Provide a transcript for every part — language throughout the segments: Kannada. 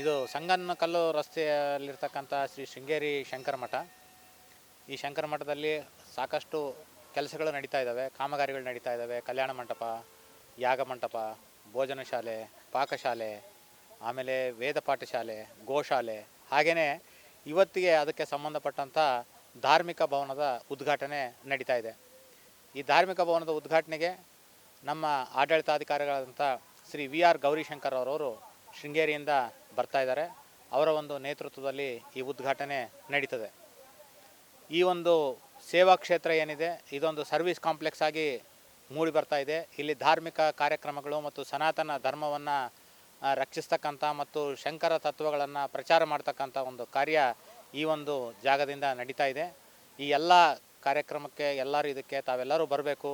ಇದು ಸಂಗನಕಲ್ಲು ರಸ್ತೆಯಲ್ಲಿರ್ತಕ್ಕಂಥ ಶ್ರೀ ಶೃಂಗೇರಿ ಶಂಕರ ಮಠ. ಈ ಶಂಕರ ಮಠದಲ್ಲಿ ಸಾಕಷ್ಟು ಕೆಲಸಗಳು ನಡೀತಾ ಇದ್ದಾವೆ. ಕಾಮಗಾರಿಗಳು ನಡೀತಾ ಇದ್ದಾವೆ. ಕಲ್ಯಾಣ ಮಂಟಪ, ಯಾಗ ಮಂಟಪ, ಭೋಜನ ಶಾಲೆ, ಪಾಕಶಾಲೆ, ಆಮೇಲೆ ವೇದ ಪಾಠಶಾಲೆ, ಗೋಶಾಲೆ. ಹಾಗೆಯೇ ಇವತ್ತಿಗೆ ಅದಕ್ಕೆ ಸಂಬಂಧಪಟ್ಟಂಥ ಧಾರ್ಮಿಕ ಭವನದ ಉದ್ಘಾಟನೆ ನಡೀತಾ ಇದೆ. ಈ ಧಾರ್ಮಿಕ ಭವನದ ಉದ್ಘಾಟನೆಗೆ ನಮ್ಮ ಆಡಳಿತಾಧಿಕಾರಿಗಳಾದಂಥ ಶ್ರೀ ವಿ ಆರ್ ಗೌರಿಶಂಕರ್ ಅವರವರು ಶೃಂಗೇರಿಯಿಂದ ಬರ್ತಾ ಇದ್ದಾರೆ. ಅವರ ಒಂದು ನೇತೃತ್ವದಲ್ಲಿ ಈ ಉದ್ಘಾಟನೆ ನಡೀತದೆ. ಈ ಒಂದು ಸೇವಾ ಕ್ಷೇತ್ರ ಏನಿದೆ, ಇದೊಂದು ಸರ್ವಿಸ್ ಕಾಂಪ್ಲೆಕ್ಸ್ ಆಗಿ ಮೂಡಿ ಬರ್ತಾ ಇದೆ. ಇಲ್ಲಿ ಧಾರ್ಮಿಕ ಕಾರ್ಯಕ್ರಮಗಳು ಮತ್ತು ಸನಾತನ ಧರ್ಮವನ್ನು ರಕ್ಷಿಸ್ತಕ್ಕಂಥ ಮತ್ತು ಶಂಕರ ತತ್ವಗಳನ್ನು ಪ್ರಚಾರ ಮಾಡ್ತಕ್ಕಂಥ ಒಂದು ಕಾರ್ಯ ಈ ಒಂದು ಜಾಗದಿಂದ ನಡೀತಾ ಇದೆ. ಈ ಎಲ್ಲ ಕಾರ್ಯಕ್ರಮಕ್ಕೆ ಎಲ್ಲರೂ ಇದಕ್ಕೆ ತಾವೆಲ್ಲರೂ ಬರಬೇಕು.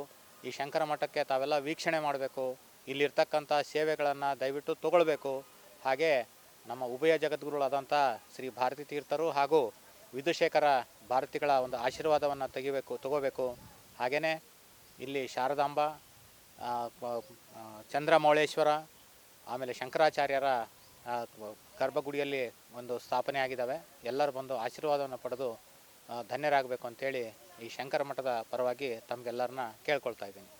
ಈ ಶಂಕರ ಮಠಕ್ಕೆ ತಾವೆಲ್ಲ ವೀಕ್ಷಣೆ ಮಾಡಬೇಕು. ಇಲ್ಲಿರ್ತಕ್ಕಂಥ ಸೇವೆಗಳನ್ನು ದಯವಿಟ್ಟು ತಗೊಳ್ಬೇಕು. ಹಾಗೆ ನಮ್ಮ ಉಭಯ ಜಗದ್ಗುರುಗಳಾದಂಥ ಶ್ರೀ ಭಾರತಿ ತೀರ್ಥರು ಹಾಗೂ ವಿದುಶೇಖರ ಭಾರತಿಗಳ ಒಂದು ಆಶೀರ್ವಾದವನ್ನು ತೆಗಿಬೇಕು, ತಗೋಬೇಕು. ಹಾಗೆಯೇ ಇಲ್ಲಿ ಶಾರದಾಂಬ ಚಂದ್ರಮೌಳೇಶ್ವರ, ಆಮೇಲೆ ಶಂಕರಾಚಾರ್ಯರ ಗರ್ಭಗುಡಿಯಲ್ಲಿ ಒಂದು ಸ್ಥಾಪನೆ ಆಗಿದ್ದಾವೆ. ಎಲ್ಲರೂ ಬಂದು ಆಶೀರ್ವಾದವನ್ನು ಪಡೆದು ಧನ್ಯರಾಗಬೇಕು ಅಂತೇಳಿ ಈ ಶಂಕರ ಮಠದ ಪರವಾಗಿ ತಮಗೆಲ್ಲರನ್ನ ಕೇಳ್ಕೊಳ್ತಾ ಇದ್ದೀನಿ.